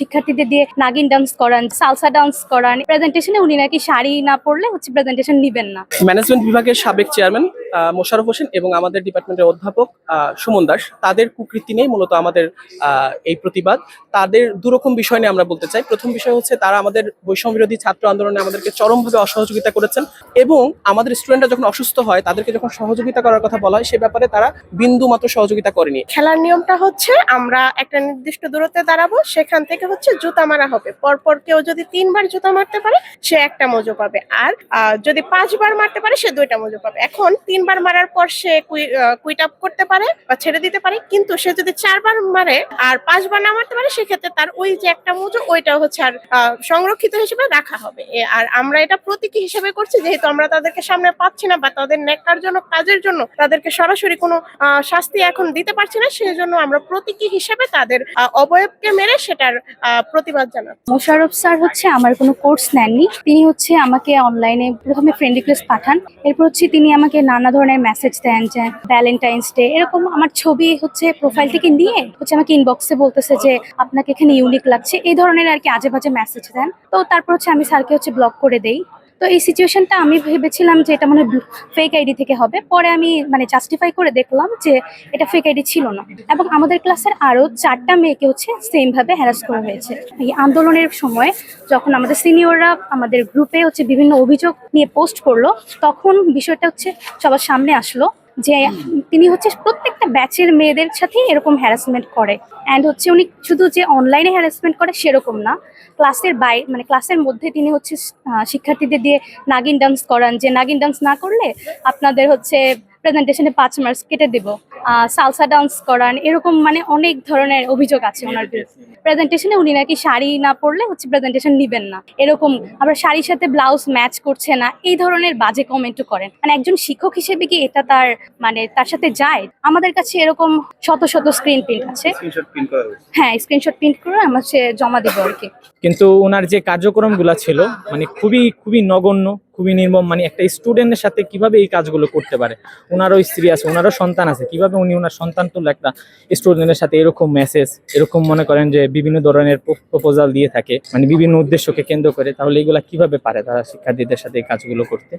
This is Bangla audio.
শিক্ষার্থীদের দিয়ে নাগিন ডান্স করান সালসা ডান্স করান। প্রেজেন্টেশনে উনি নাকি শাড়ি না পরলে হচ্ছে প্রেজেন্টেশন নিবেন না। ম্যানেজমেন্ট বিভাগের সাবেক চেয়ারম্যান আহ, মোশাররফ হোসেন এবং আমাদের ডিপার্টমেন্টের অধ্যাপক সুমন দাস তাদের কুকৃতি নিয়ে মূলত আমাদের এই প্রতিবাদ। তাদের দুরকম বিষয় নিয়ে আমরা বলতে চাই। প্রথম বিষয় হচ্ছে তারা আমাদের বৈষম্য বিরোধী ছাত্র আন্দোলনে আমাদেরকে চরমভাবে অসহযোগিতা করেছেন এবং আমাদের স্টুডেন্টরা যখন অসুস্থ হয় তাদেরকে যখন সহযোগিতা করার কথা বলা হয় সে ব্যাপারে তারা বিন্দু মাত্র সহযোগিতা করেনি। খেলার নিয়মটা হচ্ছে আমরা একটা নির্দিষ্ট দূরত্বে দাঁড়াবো সেখান থেকে হচ্ছে জুতা মারা হবে। পরপর কেউ যদি তিনবার জুতা মারতে পারে সে একটা মজো পাবে। আর যদি পাঁচবার মারতে পারে সে দুইটা মজো পাবে। এখন তিনবার মারার পর সে কুইট আপ করতে পারে বা ছেড়ে দিতে পারে, কিন্তু সে যদি চারবার মারে আর পাঁচবার না মারতে পারে, সেক্ষেত্রে তার ওই যে একটা মজো ওইটা হচ্ছে আর সংরক্ষিত হিসেবে রাখা হবে। আর আমরা এটা প্রতীকী হিসেবে করছি, যেহেতু আমরা তাদেরকে সামনে পাচ্ছি না বা তাদের ন্যাক্কারজনক কাজের জন্য তাদেরকে সরাসরি কোনো শাস্তি এখন দিতে পারছি না সেই জন্য আমরা প্রতীকী হিসেবে তাদের অবয়বকে মেরে সেটার প্রতিবাদ জানাচ্ছি। মোশাররফ স্যার হচ্ছে আমার কোনো কোর্স নেননি। তিনি হচ্ছে আমাকে অনলাইনে প্রথমে ফ্রেন্ড রিকোয়েস্ট পাঠান। এরপর হচ্ছে তিনি আমাকে নানা ধরনের মেসেজ দেন যে ভ্যালেন্টাইন্স ডে এরকম আমার ছবি হচ্ছে প্রোফাইল থেকে নিয়ে হচ্ছে আমাকে ইনবক্সে বলতেছে যে আপনাকে এখানে ইউনিক লাগছে, এই ধরনের আর কি আজে বাজে মেসেজ দেন। তো তারপর হচ্ছে আমি স্যারকে হচ্ছে ব্লক করে দেই। তো এই সিচুয়েশনটা আমি ভেবেছিলাম যে এটা মানে ফেক আইডি থেকে হবে। পরে আমি মানে জাস্টিফাই করে দেখলাম যে এটা ফেক আইডি ছিল না। এবং আমাদের ক্লাসের আরও চারটা মেয়েকে হচ্ছে সেমভাবে হ্যারাস করা হয়েছে। এই আন্দোলনের সময় যখন আমাদের সিনিয়ররা আমাদের গ্রুপে হচ্ছে বিভিন্ন অভিযোগ নিয়ে পোস্ট করল, তখন বিষয়টা হচ্ছে সবার সামনে আসলো। যে তিনি হচ্ছে প্রত্যেকটা ব্যাচের মেয়েদের সাথে এরকম হ্যারাসমেন্ট করে। অ্যান্ড হচ্ছে উনি শুধু যে অনলাইনে হ্যারাসমেন্ট করে সেরকম না। ক্লাসের বাই মানে ক্লাসের মধ্যে তিনি হচ্ছে শিক্ষার্থীদের দিয়ে নাগিন ডান্স করান। যে নাগিন ডান্স না করলে আপনাদের হচ্ছে প্রেজেন্টেশনে পাঁচ মার্কস কেটে দেব। সালসা ডান্স করান এরকম মানে অনেক ধরনের অভিযোগ আছে ওনার প্রেজেন্টেশনে উনি নাকি শাড়ি না পরলে হচ্ছে প্রেজেন্টেশন নিবেন না। এরকম আবার শাড়ির সাথে ব্লাউজ ম্যাচ করছে না এই ধরনের বাজে কমেন্টও করেন। মানে একজন শিক্ষক হিসেবে কি এটা তার মানে তার সাথে যায়? আমাদের কাছে এরকম শত শত স্ক্রিন প্রিন্ট আছে। হ্যাঁ স্ক্রিনশট প্রিন্ট করে আমার সে জমা দেবো আর কি। কিন্তু ওনার যে কার্যক্রমগুলো ছিল মানে খুবই খুবই নগণ্য খুবই নির্মম মানে একটা স্টুডেন্টের সাথে কীভাবে এই কাজগুলো করতে পারে? ওনারও স্ত্রী আছে, ওনারও সন্তান আছে, কীভাবে উনি ওনার সন্তান তুলে একটা স্টুডেন্টের সাথে এরকম মেসেজ এরকম মনে করেন যে বিভিন্ন ধরনের প্রপোজাল দিয়ে থাকে মানে বিভিন্ন উদ্দেশ্যকে কেন্দ্র করে, তাহলে এগুলা কীভাবে পারে তারা শিক্ষার্থীদের সাথে এই কাজগুলো করতে?